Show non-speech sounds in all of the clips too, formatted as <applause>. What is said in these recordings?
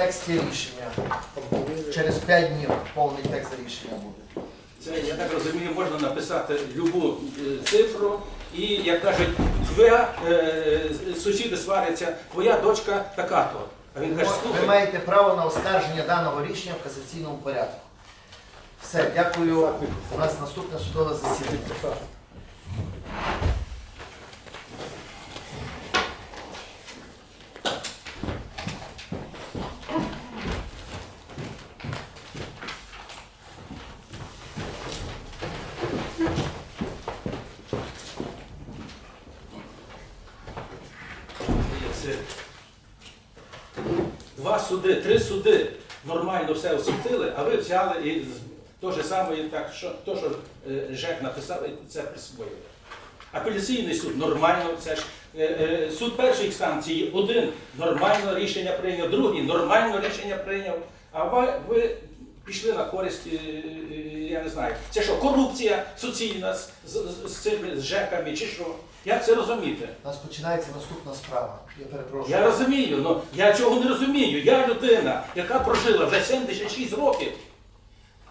тексті рішення. Через 5 днів повний текст рішення буде. Це, я так розумію, можна написати любу е, цифру, і, як кажуть, твоя е, сусіди сваряться, твоя дочка така-то. А він каже, Ви слухай, маєте право на оскарження даного рішення в касаційному порядку. Все, дякую. У нас наступне судове засідання. це два суди, три суди нормально все освітили, а ви взяли і то же саме, і так, що, то, що е, ЖЕК написав, і це присвоїли. Апеляційний суд нормально, це ж е, е, суд першої інстанції один нормально рішення прийняв, другий нормально рішення прийняв. А ви, ви пішли на користь, я не знаю, це що, корупція суцільна з, з, з цими з ЖЕКами чи що? Як це розуміти? У нас починається наступна справа. Я перепрошую. Я розумію, але я цього не розумію. Я людина, яка прожила вже 76 років,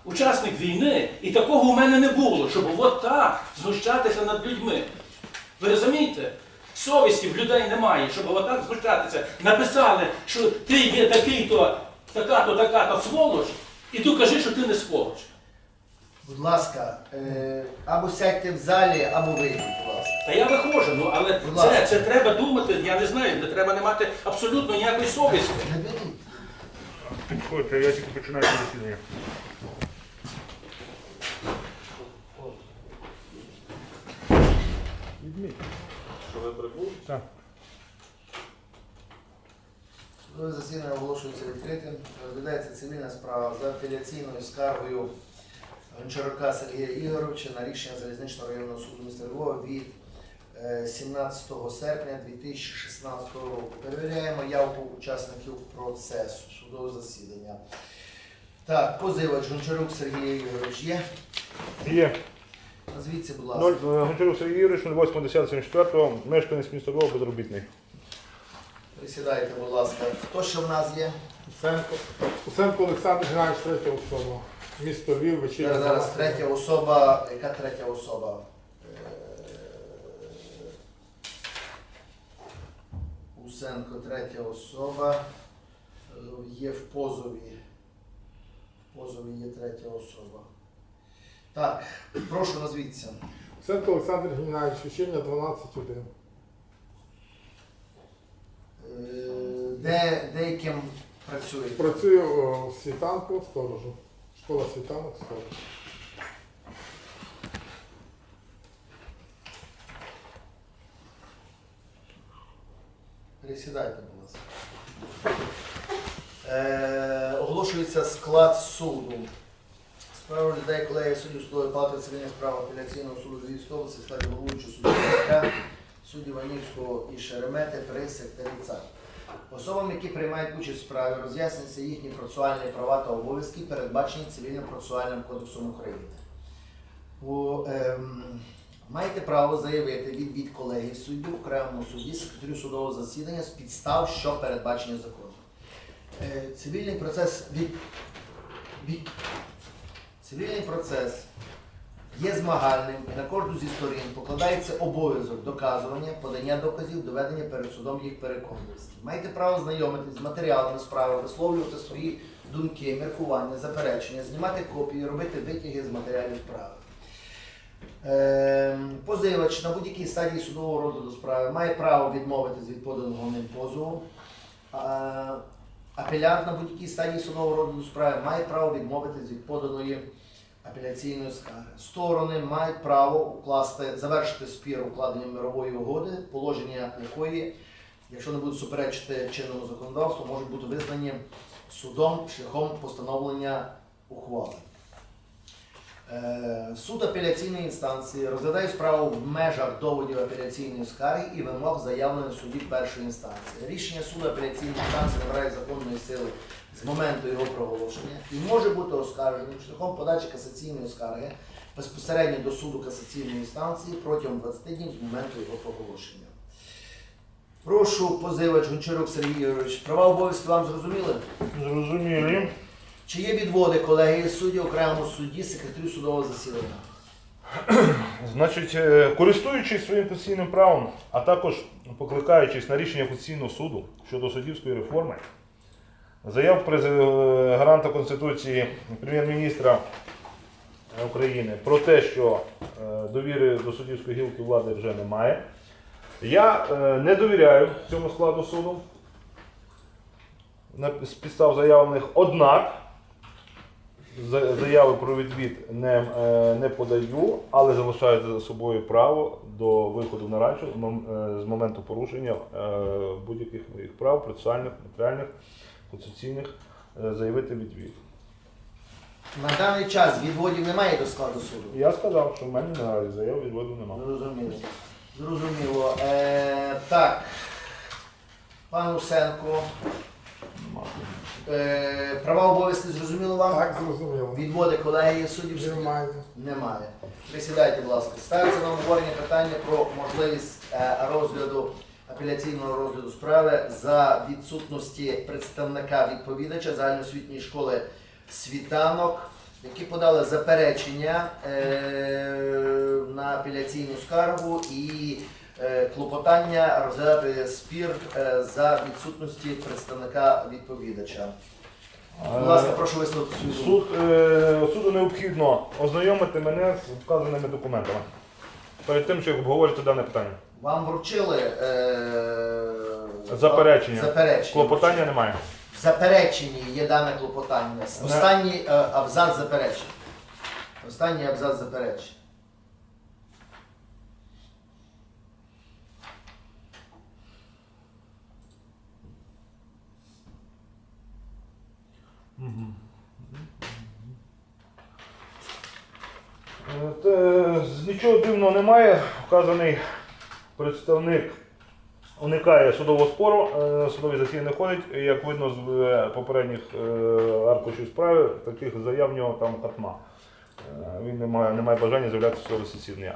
учасник війни, і такого у мене не було, щоб от так знущатися над людьми. Ви розумієте? Совісті в людей немає, щоб отак знущатися. Написали, що ти є такий-то, така-то, така-то сволоч, і ти кажи, що ти не сволоч. Будь ласка, е, або сядьте в залі, або вийдіть, будь ласка. Та я виходжу, ну але Будь це, ласка. це треба думати, я не знаю, не треба не мати абсолютно ніякої совісті. Не беріть. Підходьте, я тільки починаю засідання. Візьміть. Що ви прибули? Так. Судове засідання оголошується відкритим. Розглядається цивільна справа за апеляційною скаргою Гончарука Сергія Ігоровича на рішення залізничного районного суду міста Львова від е, 17 серпня 2016 року. Перевіряємо явку учасників процесу судового засідання. Так, позивач Гончарук Сергій Ігорович є. Є. Назвіться, будь ласка. Ноль, е, Гончарук Сергій Юрійович, 08.10.74, мешканець міста Львова, безробітний. Присідайте, будь ласка. Хто ще в нас є? Усенко, Усенко Олександр Геннадійович, третя особа. Місто Львів, вечірня. Зараз, зараз третя особа. Яка третя особа? Е, Усенко, третя особа. Е, Є в позові. В позові є третя особа. Так, прошу назвіться. Усенко Олександр Геннадійович, вечірня 12.1. Е, Де, де і ким працює? Працюю в світанку сторожу. Школа світанок сторож. Присідайте, будь ласка. Е, оголошується склад суду. Справа людей колеги суддів судової палати цивільних справ апеляційного суду Львівської області, складі головуючого Козака, судді Ванівського і Шеремети при секторі ЦАР. Особам, які приймають участь в справі, роз'яснюються їхні процесуальні права та обов'язки, передбачені цивільним процесуальним кодексом України. У, ем, маєте право заявити відвід колегії суддів в окремому суді секретарю судового засідання з підстав, що передбачені законом. Е, цивільний процес від, від цивільний процес є змагальним і на кожну зі сторін покладається обов'язок доказування, подання доказів, доведення перед судом їх переконливості. Маєте право знайомитись з матеріалами справи, висловлювати свої думки, міркування, заперечення, знімати копії, робити витяги з матеріалів справи. Е, Позивач на будь-якій стадії судового розгляду справи має право відмовитись від поданого ним позову. Апелянт на будь-якій стадії судового розгляду справи має право відмовитись від поданої апеляційної скарги. Сторони мають право укласти, завершити спір укладенням мирової угоди, положення якої, якщо не будуть суперечити чинному законодавству, можуть бути визнані судом шляхом постановлення ухвали. Е, Суд апеляційної інстанції розглядає справу в межах доводів апеляційної скарги і вимог заявлених в суді першої інстанції. Рішення суду апеляційної інстанції набирає законної сили з моменту його проголошення і може бути оскарженим шляхом подачі касаційної скарги безпосередньо до суду касаційної інстанції протягом 20 днів з моменту його проголошення. Прошу позивач Гончарук Сергій Ігорович. Права обов'язки вам зрозуміли? Зрозумілі. Чи є відводи колегії судді окремому судді, секретарю судового засідання? <clears throat> Значить, е, користуючись своїм конституційним правом, а також покликаючись на рішення Конституційного суду щодо суддівської реформи, заяв е, гаранта Конституції прем'єр-міністра України про те, що е, довіри до суддівської гілки влади вже немає. Я не довіряю цьому складу суду з підстав заявлених, однак заяви про відвід не, е, не подаю, але залишаю за собою право до виходу на з мом- е, з моменту порушення е, будь-яких моїх прав, процесуальних, матеріальних, конституційних, заявити відвід. На даний час відводів немає до складу суду. Я сказав, що в мене наразі заяв відводу немає. Зрозуміло. Зрозуміло. Е, так. Пан Усенко. Е, права обов'язки зрозуміло вам? Так, зрозуміло. Відводи колегії суддів суддів? Немає. Немає. Присідайте, будь ласка. Ставиться на обговорення питання про можливість е, розгляду апеляційного розгляду справи за відсутності представника відповідача загальноосвітньої школи світанок, які подали заперечення е, на апеляційну скаргу і е, клопотання розглядати спір е, за відсутності представника відповідача. Будь ласка, прошу висловити свою. Суд, е, суду необхідно ознайомити мене з вказаними документами. Перед тим, як обговорити дане питання. Вам вручили е... Заперечення. заперечення. Клопотання немає. В запереченні є дане клопотання. Останній е, абзац заперечення. Останній абзац заперечення. Нічого дивного немає. Вказаний представник уникає судового спору, е, судові засідання не ходить. Як видно з е, попередніх е, аркушів справи, таких заяв в нього там хатма. Е, Він не має, не має бажання з'являтися в засідання.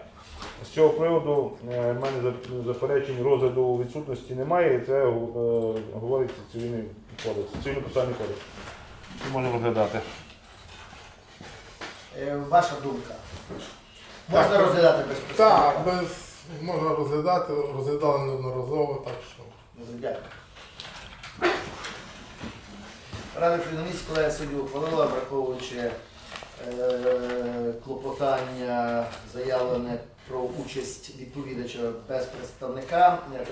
З цього приводу е, в мене заперечень розгляду відсутності немає, і це е, говорить цивільний кодекс, цивільно-процесуальний кодекс. Що можна розглядати? Е, Ваша думка. Можна Так. розглядати без Так, представника? без можна розглядати, розглядали неодноразово, так що. Дуже Дякую. Рада Фрідомість колегія судді ухвалила, враховуючи е, клопотання, заявлене про участь відповідача без представника, е,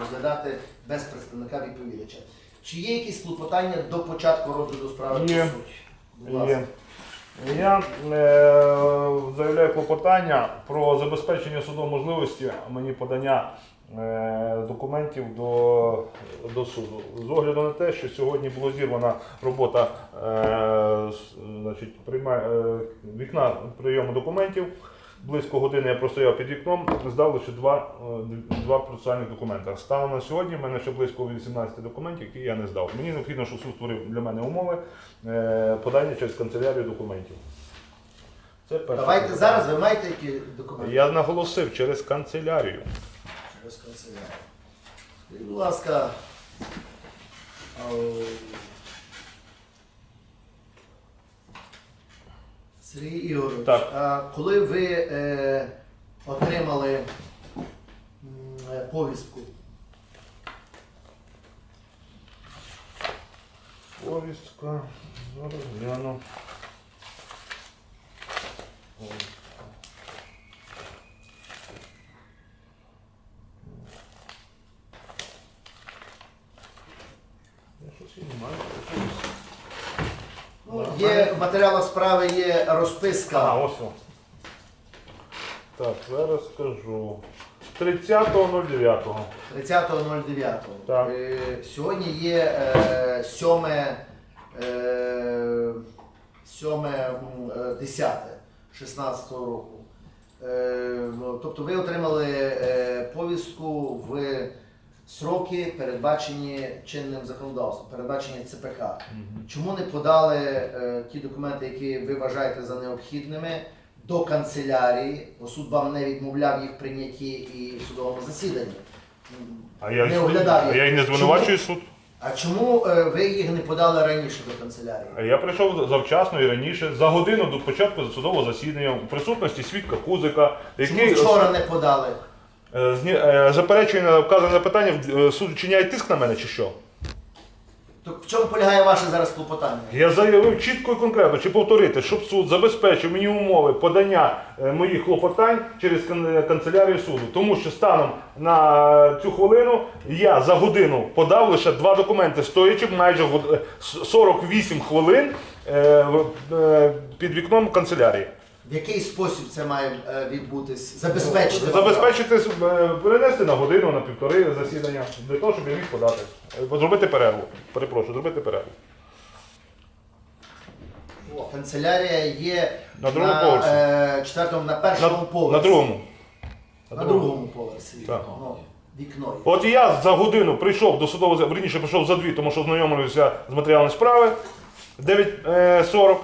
розглядати без представника відповідача. Чи є якісь клопотання до початку розгляду справи по Є. суті? Будь ласка. Є. Я е, заявляю клопотання про забезпечення судом можливості мені подання е, документів до, до суду. З огляду на те, що сьогодні була зірвана робота е, с- значить, прийма, е, вікна прийому документів. Близько години я простояв під вікном, здав лише два, е, два процесуальних документи. Станом на сьогодні в мене ще близько 18 документів, які я не здав. Мені необхідно, щоб суд створив для мене умови е, подання через канцелярію документів. Це перше. Давайте питання. зараз ви маєте які документи? Я наголосив через канцелярію. Через канцелярію. Скажіть, будь ласка, Сергій Ігорович, Так. а коли ви е, отримали м, е, повістку, Повістка. Зараз гляну. Я щось не маю. Ну, є в матеріалах справи є А, розписка. ось. о. Так, зараз скажу. 30.09. 30.09. Так. Е, Сьогодні є е, 7, е, 7 е, 10 16 року. Е, ну, Тобто ви отримали е, повістку в сроки, передбачені чинним законодавством, передбачені ЦПК. Чому не подали е, ті документи, які ви вважаєте за необхідними, до канцелярії, бо суд вам не відмовляв їх прийнятті і в судовому засіданні. А я, Не оглядав а я і не звинувачую суд. А чому е, ви їх не подали раніше до канцелярії? А Я прийшов завчасно і раніше, за годину до початку судового засідання, у присутності свідка Кузика, Чому вчора не подали? Е, е, заперечує на вказане питання, е, суд чиняє тиск на мене чи що? То в чому полягає ваше зараз клопотання? Я заявив чітко і конкретно, чи повторити, щоб суд забезпечив мені умови подання моїх клопотань через канцелярію суду. Тому що станом на цю хвилину я за годину подав лише два документи, стоячи майже год- е, 48 хвилин під вікном канцелярії. В який спосіб це має е, відбутись? Забезпечити. Забезпечити, е, перенести на годину, на півтори засідання, для того, щоб я міг подати. Е, Зробити перерву. Перепрошую, зробити перерву. Канцелярія є На другому поверсі. е, четвертому, на На, першому поверсі. на другому. На другому поверсі. Так. Ну, вікно є. От я за годину прийшов до судового верніше прийшов за дві, тому що знайомився з матеріалами справи 9.40.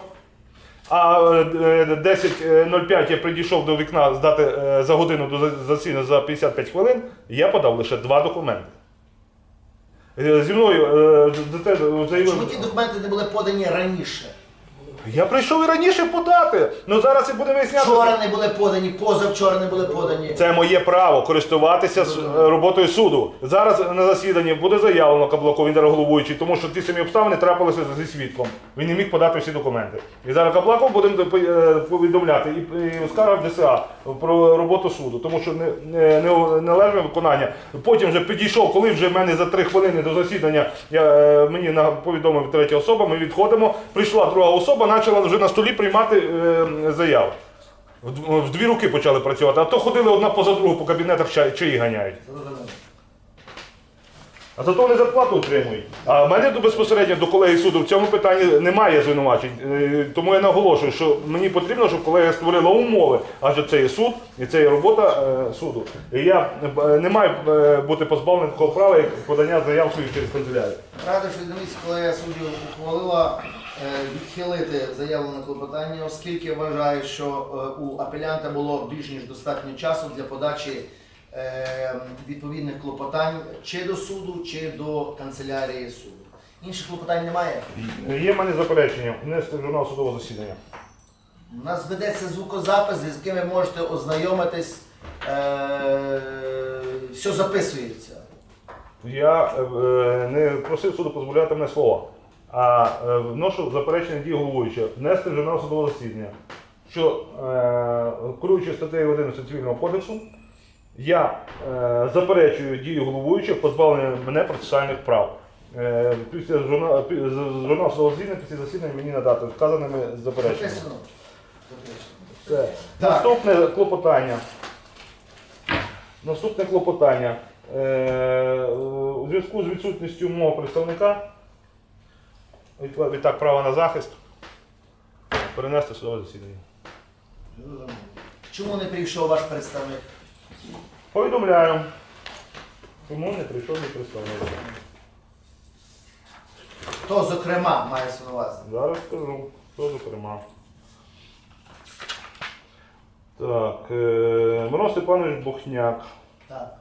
А е, 10.05 я прийшов до вікна здати е, за годину до за- засідання за 55 хвилин. Я подав лише два документи. Е, Зі мною е, за те заявив. Чому ті документи не були подані раніше? Я прийшов і раніше подати. Ну зараз і буде виясняти. Вчора не були подані, позавчора не були подані. Це моє право користуватися с- е, роботою суду. Зараз на засіданні буде заявлено Каблаков, він зараз головуючий, тому що ті самі обставини трапилися зі свідком. Він не міг подати всі документи. І зараз Каблаков буде е, повідомляти і, і скарга в ДСА про роботу суду, тому що не, не, не належне виконання. Потім вже підійшов, коли вже в мене за три хвилини до засідання я, е, мені на- повідомив третя особа, ми відходимо. Прийшла друга особа, почала вже на столі приймати е, заяву. В, дві руки почали працювати, а то ходили одна поза другу по кабінетах чаї ганяють. А зато вони зарплату отримують. А в мене безпосередньо до колеги суду в цьому питанні немає звинувачень. Е, Тому я наголошую, що мені потрібно, щоб колегія створила умови, адже це є суд і це є робота е, суду. І я не маю бути позбавлений такого права, як подання заяв своїх через канцелярію. Рада, що відомість колегія суддів ухвалила відхилити заявлене клопотання, оскільки вважає, що е, у апелянта було більш ніж достатньо часу для подачі е, відповідних клопотань чи до суду, чи до канцелярії суду. Інших клопотань немає. Є в мене заперечення внести в журнал судового засідання. У нас ведеться звукозапис, з яким ви можете ознайомитись. Е, все записується. Я е, е, не просив суду дозволяти мене слова, а е, вношу заперечення дії головуючого внести в журнал судового засідання, що е, керуючи статтею 11 цивільного кодексу, я е, заперечую дію головуючого позбавлення мене процесуальних прав. Е, після з журнал судового засідання після засідання мені надати вказаними запереченнями. Записано. Так. Наступне клопотання. Наступне клопотання. Е, у зв'язку з відсутністю мого представника, відтак відтак право на захист, перенести судове засідання. Чому не прийшов ваш представник? Повідомляю. Чому не прийшов мій представник? Хто, зокрема, має на увазі? Зараз скажу, хто зокрема. Так, е, Мирон Степанович Бухняк. Так.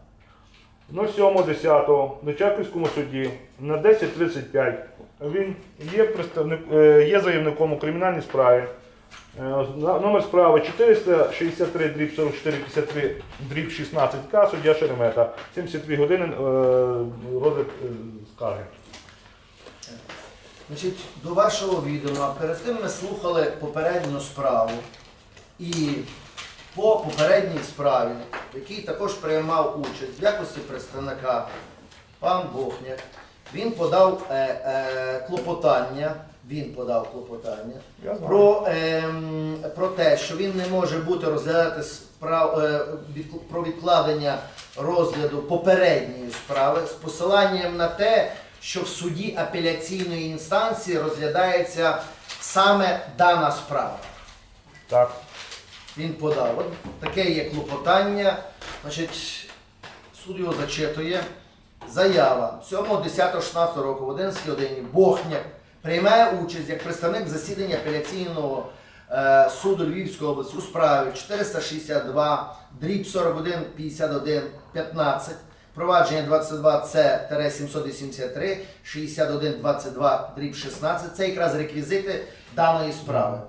07.10 на Чаківському суді на 10.35 він є, представник, е, є заявником у кримінальній справі. Е, Номер справи 463 дріб 44 53 дріб 16К, суддя Шеремета. 72 години е, розгляд скарги. Значить, до вашого відома, перед тим ми слухали попередню справу. І по попередній справі, в якій також приймав участь в якості представника пан Бохняк, він подав е, е, клопотання. Він подав клопотання про, ем, про те, що він не може бути розглядати справ, е, відкл- про відкладення розгляду попередньої справи з посиланням на те, що в суді апеляційної інстанції розглядається саме дана справа. Так. Він подав. От таке є клопотання. Значить, суд його зачитує. Заява 7.10.16 року в 11 годині Бохняк приймає участь як представник засідання апеляційного е, суду Львівської області у справі 462 дріб 41 51 15 Провадження 22 це 783, 61 22 дріб 16. Це якраз реквізити даної справи.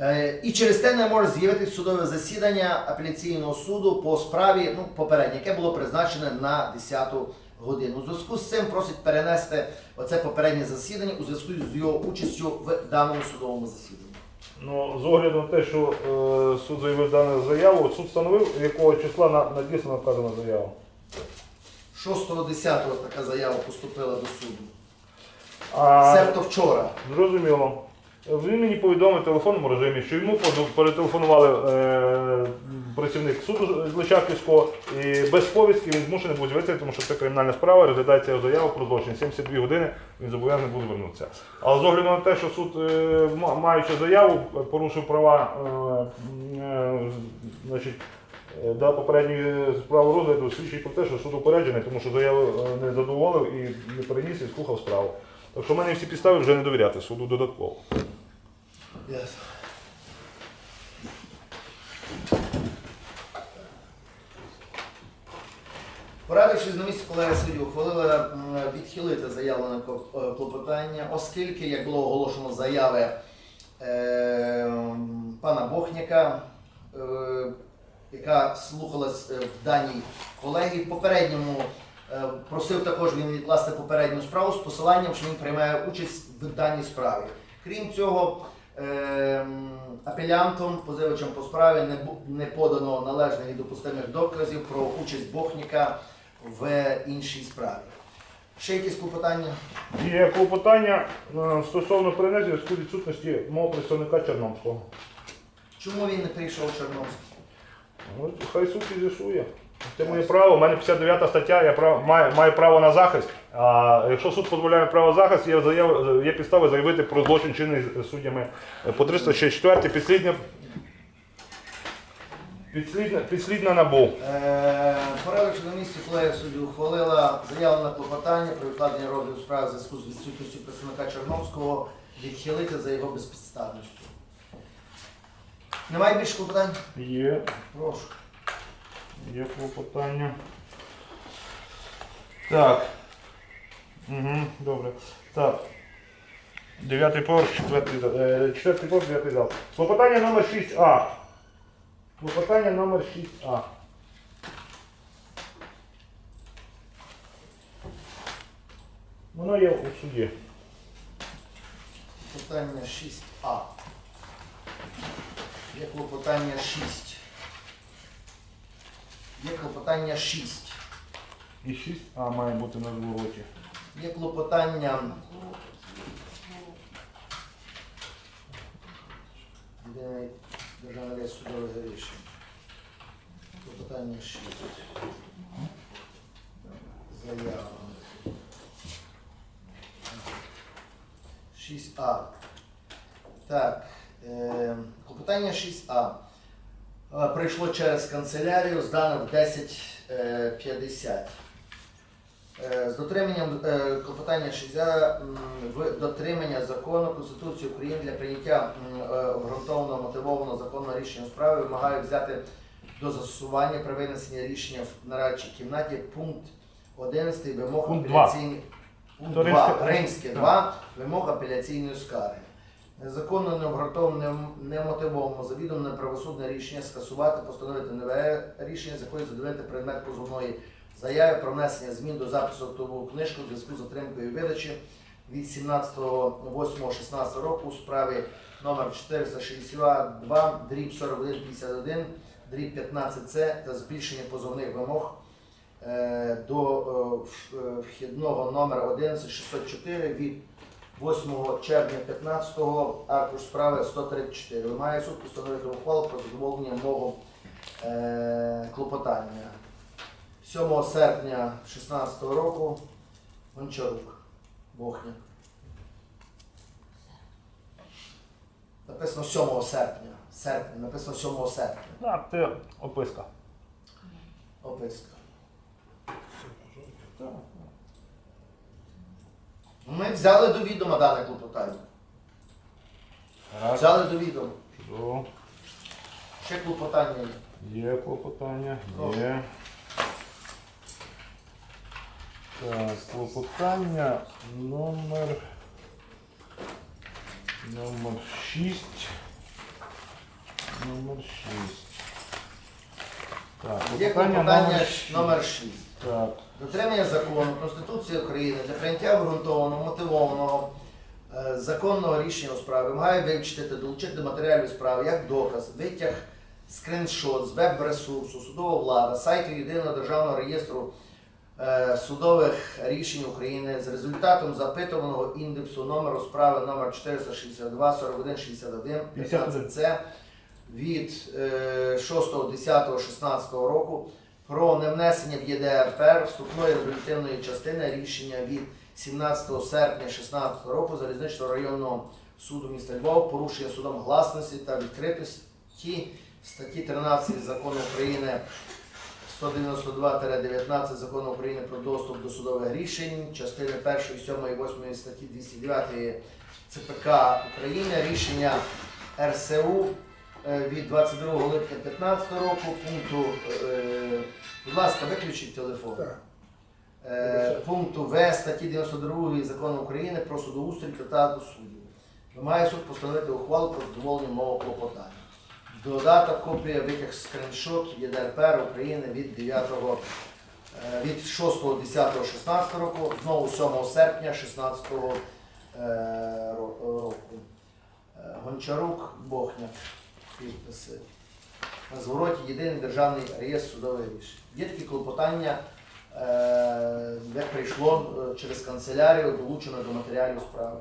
Е, І через те не може з'явитися судове засідання апеляційного суду по справі ну, попереднє, яке було призначене на 10 годину. У зв'язку з цим просить перенести оце попереднє засідання у зв'язку з його участю в даному судовому засіданні. Ну, з огляду на те, що е, суд заявив дану заяву, суд встановив, якого числа на, надіслана вказана заява. 6.10 така заява поступила до суду. А, Себто вчора. Зрозуміло. Він мені повідомив в телефонному режимі, що йому поду- перетелефонували е, працівник суду Личаківського і без повістки він змушений був з'явитися, тому що це кримінальна справа, розглядається його заява про злочин. 72 години він зобов'язаний був звернутися. Але з огляду на те, що суд, е, маючи заяву, порушив права, е, е, значить, е, дав попередню справу розгляду, свідчить про те, що суд упереджений, тому що заяву е, не задоволив і не переніс і слухав справу. Так що в мене всі підстави вже не довіряти суду додатково. Yes. Порадившись на місці, колеги судді ухвалили відхилити заявлене е, клопотання, оскільки, як було оголошено заяви е, пана Бохняка, е, яка слухалась в даній колегії, попередньому просив також він відкласти попередню справу з посиланням, що він приймає участь в даній справі. Крім цього, апелянтом, позивачем по справі не, не подано належних і допустимих доказів про участь Бохніка в іншій справі. Ще якісь клопотання? Є клопотання е, стосовно перенесення в зв'язку з відсутності мого представника Чорномського. Чому він не прийшов Чорновський? Ну, Хай суд і з'ясує. Це моє право, у мене 59 стаття, я прав, маю, маю право на захист. А якщо суд дозволяє право на захист, є, заяв, є підстави заявити про злочин чинний суддями по 364 підслідня, підслідна, підслідна набу. Е, Порадивши на місці, колегія судді ухвалила заявлене клопотання про відкладення розгляду справи в зв'язку з відсутністю представника Чорновського відхилити за його безпідставністю. Немає більше клопотань? Є, Прошу. є клопотання. Так. Угу, добре. Так. Дев'ятий поверх, четвертий. Е, четвертий поверх, дев'ятий зал. Клопотання номер 6А. Клопотання номер 6А. Воно є у суді. Клопотання 6А. Є клопотання 6. Є клопотання 6. І 6А має бути на звороті. Є клопотання. Єдиний державний реєстр судових рішень. Клопотання 6. Заява. 6А. Так. Е, клопотання 6А. Е, Прийшло через канцелярію, здано в 10.50. Е, З дотриманням е, клопотання 6 м, в дотримання закону Конституції України для прийняття е, обґрунтованого мотивованого законного рішення справи вимагає взяти до застосування при винесенні рішення в нарадчій кімнаті пункт 11 вимог Пункт два. апеляційної пункт То 2, римське- римське так. 2 вимог апеляційної скарги. Незаконно необґрунтовано немотивовано завідомо неправосудне рішення скасувати, постановити нове рішення, з якої задовольнити предмет позовної заяви про внесення змін до запису в книжку в зв'язку з отримкою видачі від 17.08.16 року у справі номер 462 дріб 4151 дріб 15С та збільшення позовних вимог е, до е, е, вхідного номера 11604 від 8 червня 15-го аркуш справи 134. Вимагає суд постановити ухвалу про задоволення е, клопотання. 7 серпня 16 року Гончарук, Бохня. Написано 7 серпня. Серпня, написано 7 серпня. Так, це описка. Описка. Ми взяли до відома дане клопотання. Так, Взяли до відома. чудово. Ще клопотання є. Є клопотання, є. Так, клопотання номер. Номер 6. Номер 6. Так, Є клопотання клопотання номер номер 6. 6. Так. Дотримання закону Конституції України для прийняття обґрунтованого, мотивованого е, законного рішення у справі вимагає вивчити та долучити до матеріалів справи як доказ, витяг, скриншот з веб-ресурсу, судова влада, сайту Єдиного державного реєстру судових рішень України з результатом запитуваного індексу номеру справи номер 462 41 61 15 це від е, 6.10.16 року про невнесення в ЄДРПР вступної резолютивної частини рішення від 17 серпня 2016 року залізничного районного суду міста Львова, порушення судом гласності та відкритості статті 13 закону України 192-19 закону України про доступ до судових рішень, частини 1, 7 8 статті 209 ЦПК України, рішення РСУ е, від 22 липня 2015 року, пункту, е, будь ласка, виключіть телефон. Е, Пункту В статті 92 закону України про судоустрій та статус суддів. Вимагає суд постановити ухвалу про задоволення мого клопотання. Додаток копія витяг скриншот ЄДРПР України від 9 е, від 6.10.16 року, знову 7 серпня 16 е, року. Е, Гончарук, Бохняк, підписи. На звороті єдиний державний реєстр судових рішень. Є такі клопотання, як прийшло через канцелярію, долучено до матеріалів справи.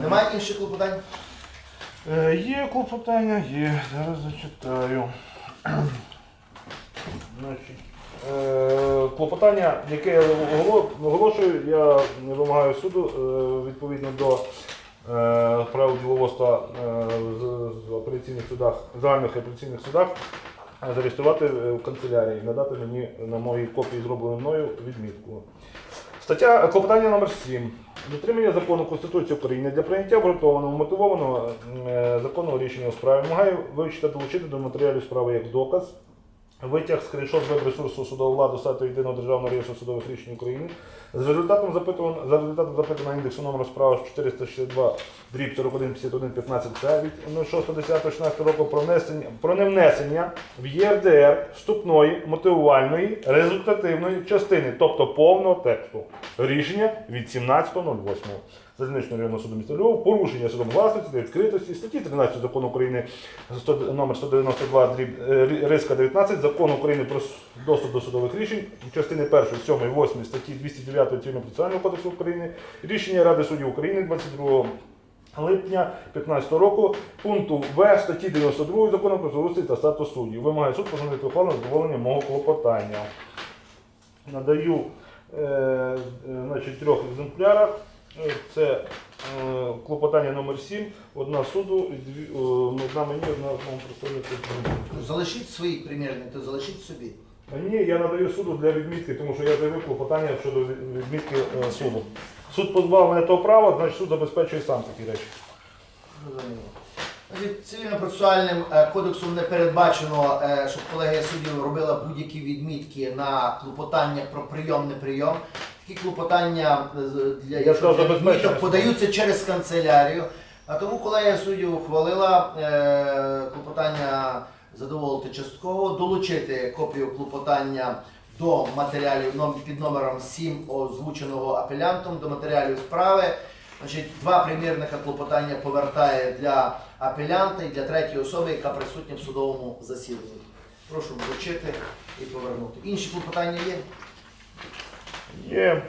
Немає інших клопотань? Е, Є клопотання, є. Зараз зачитаю. <clears throat> Значить, е, клопотання, яке я оголошую, я вимагаю суду е, відповідно до правил діловодства в апеляційних судах, загальних апеляційних судах, зареєструвати в канцелярії, і надати мені на моїй копії зробленої мною відмітку. Стаття клопотання номер 7. Дотримання закону Конституції України для прийняття обґрунтованого, мотивованого е, законного рішення у справі вимагає вивчити долучити до матеріалів справи як доказ, витяг скріншот з веб-ресурсу судового владу сайту Єдиного державного реєстру судових рішень України з результатом запитування за результатом запитання індексу номеру справи 462 дріб 41 51 15 це від 06.10.16 року про внесення про невнесення в ЄРДР вступної мотивувальної результативної частини, тобто повного тексту рішення від 17.08. Залізничного районного суду міста Львова, порушення судом власності та відкритості статті 13 закону України 100, номер 192 дріб, е, риска 19 закону України про доступ до судових рішень частини 1, 7, 8 статті 209 Цивільного процесуального кодексу України, рішення Ради суддів України 22 липня 2015 року, пункту В статті 92 закону про судоустрій та статус суддів. Вимагає суд постановити ухвалу задоволення мого клопотання. Надаю е, е, значить, трьох екземплярах. Е, Це е, клопотання номер 7, одна суду, дві, е, одна мені, одна моєму представнику. Залишіть свої примірники, то залишіть собі. Ні, я надаю суду для відмітки, тому що я заявив клопотання щодо відмітки е, суду. Суд позбавив мене того права, значить суд забезпечує сам такі речі. Цивільно-процесуальним кодексом не передбачено, щоб колегія суддів робила будь-які відмітки на клопотання про прийом, не прийом. Такі клопотання е, для, Я сказав, для подаються через канцелярію. А тому колегія суддів ухвалила е, клопотання задоволити частково, долучити копію клопотання до матеріалів під номером 7 озвученого апелянтом до матеріалів справи. Значить, два примірника клопотання повертає для апелянта і для третьої особи, яка присутня в судовому засіданні. Прошу вручити і повернути. Інші клопотання є? Є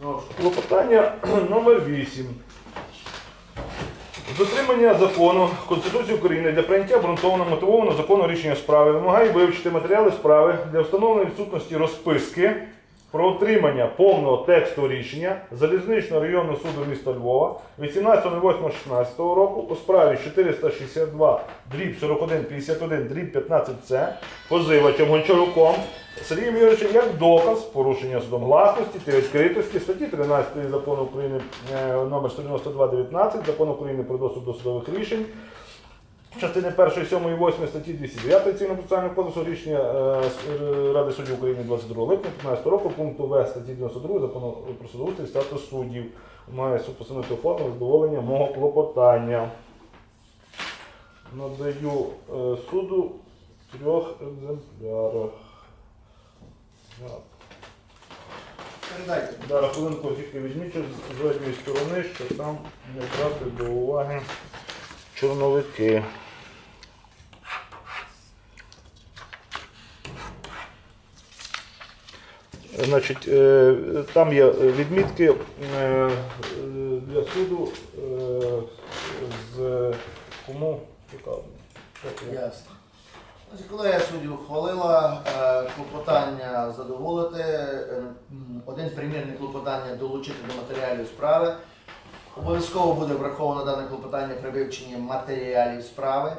Прошу. клопотання <clears throat> номер 8. Дотримання закону Конституції України для прийняття обґрунтованого мотивованого закону рішення справи вимагає вивчити матеріали справи для встановлення відсутності розписки про отримання повного тексту рішення залізничного районного суду міста Львова від 17.08.16 року у справі 462 дріб 41 51 дріб 15 с позивачем Гончаруком Сергієм Юрійовичем як доказ порушення судом гласності та відкритості статті 13 закону України е, номер 192-19 закону України про доступ до судових рішень частини 1, 7 і 8 статті 209 Цивільного процесуального кодексу рішення е, е, Ради суддів України 22 липня 2015 року пункту В статті 92 закону про судоустрій статус суддів. Має ухвалу на задоволення мого клопотання. Надаю е, суду в трьох екземплярах. Передайте. Зараз хвилинку тільки візьміть з задньої сторони, що там не брати до уваги чорновики. Значить, е, там є відмітки е, для суду е, з кому. Ясно. Колегія суддів ухвалила клопотання задоволити, один примірник клопотання долучити до матеріалів справи. Обов'язково буде враховано дане клопотання при вивченні матеріалів справи.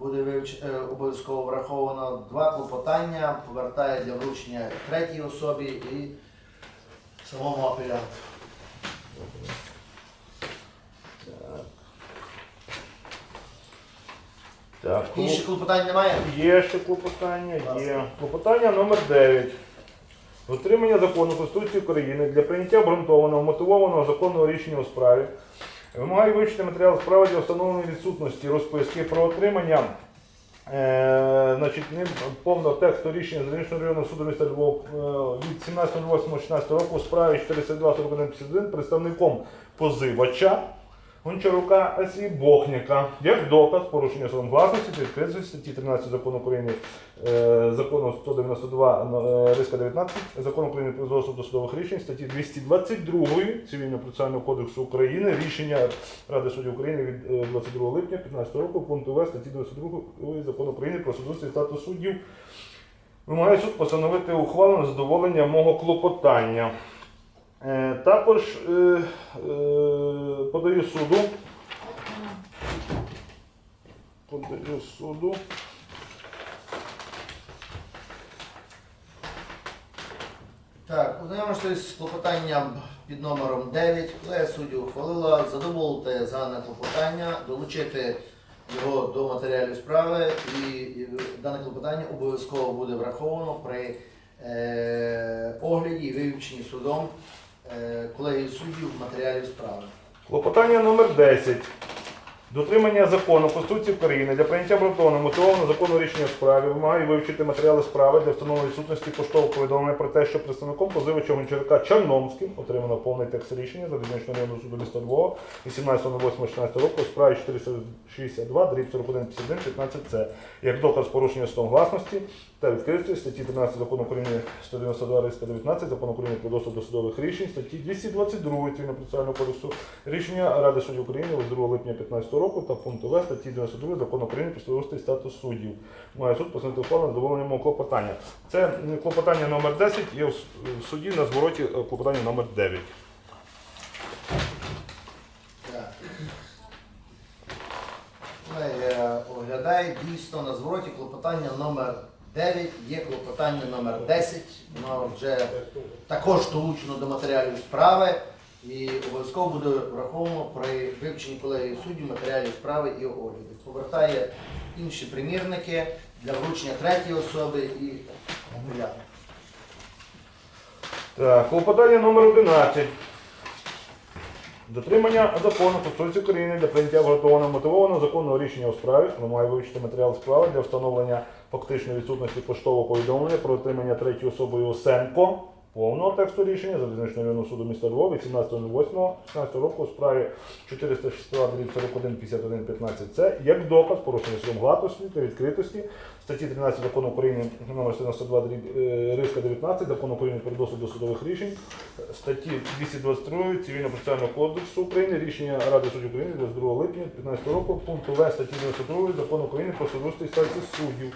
Буде вивч... е, обов'язково враховано два клопотання, повертає для вручення третій особі і самому апелянту. Так, кому- Інших клопотань немає? Є ще клопотання, є. Клопотання номер 9. Дотримання закону Конституції України для прийняття обґрунтованого, мотивованого законного рішення у справі. Вимагає вивчити матеріал справи для встановлення відсутності розписки про отримання е, значить, ним повного тексту рішення Залізничного районного суду міста Львов е, від 17.08.16 року у справі 42.41.51 представником позивача Гончарука Асі Бохняка як доказ порушення судом власності відкритості статті 13 закону України, е, закону 192 е, риска 19, закону України про доступ до судових рішень, статті 222 Цивільного процесуального кодексу України, рішення Ради суддів України від е, 22 липня 2015 року, пункту В статті 22 закону України про судовий статус суддів. Вимагає суд постановити ухвалу на задоволення мого клопотання. Е, Також е, е, подаю суду. Подаю суду. Так, ознайомишся з клопотанням під номером 9. Колегія суддів ухвалила задоволити дане клопотання, долучити його до матеріалів справи, і дане клопотання обов'язково буде враховано при е, огляді і вивченні судом колегії суддів матеріалів справи. Клопотання номер 10. Дотримання закону Конституції України для прийняття обґрунтованого мотивованого законного рішення в справі вимагає вивчити матеріали справи для встановлення відсутності поштового повідомлення про те, що представником позивача Гончарука Чорномським отримано повний текст рішення за Залізничного районного суду міста Львова 18.08.16 року у справі 462 дріб 41 51 15 с як доказ порушення судом власності та відкритості статті 13 закону України 192 риска 19 закону України про доступ до судових рішень статті 222 Цивільного процесуального кодексу рішення Ради суддів України від 2 липня 2015 року та пункту В статті 92 закону України про судовий статус суддів. Має суд постановити ухвалу на задоволення клопотання. Це клопотання номер 10 є в суді на звороті е, клопотання номер 9. Так. Оглядає дійсно на звороті клопотання номер 9, є клопотання номер 10, воно вже також долучено до матеріалів справи і обов'язково буде враховано при вивченні колегії суддів матеріалів справи і огляду. Повертає інші примірники для вручення третьої особи і апелянта. Так, клопотання номер 11. Дотримання закону Конституції України для прийняття обґрунтованого мотивованого законного рішення у справі вимагає вивчити матеріал справи для встановлення фактичної відсутності поштового повідомлення про отримання третьою особою Осенко повного тексту рішення Залізничного районного суду міста Львова від 17.08.16 року у справі 462 41 51 15 Це як доказ порушення судом гладкості та відкритості статті 13 закону України номер 92 е, риска 19 закону України про доступ до судових рішень статті 222 Цивільного процесуального кодексу України, рішення Ради суддів України 22 липня 2015 року, пункту В статті 92 закону України про судовий статус суддів.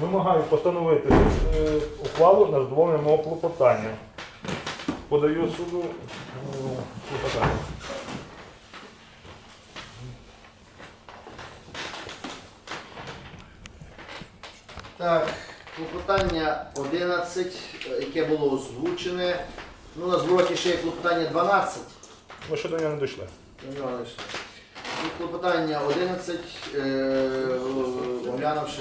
Вимагаю постановити е, ухвалу на задоволення мого клопотання. Подаю суду е, клопотання. Так, клопотання 11, е, яке було озвучене. Ну, на звороті ще є клопотання 12. Ми ще до нього не дійшли. До нього лише. клопотання 11, е, оглянувши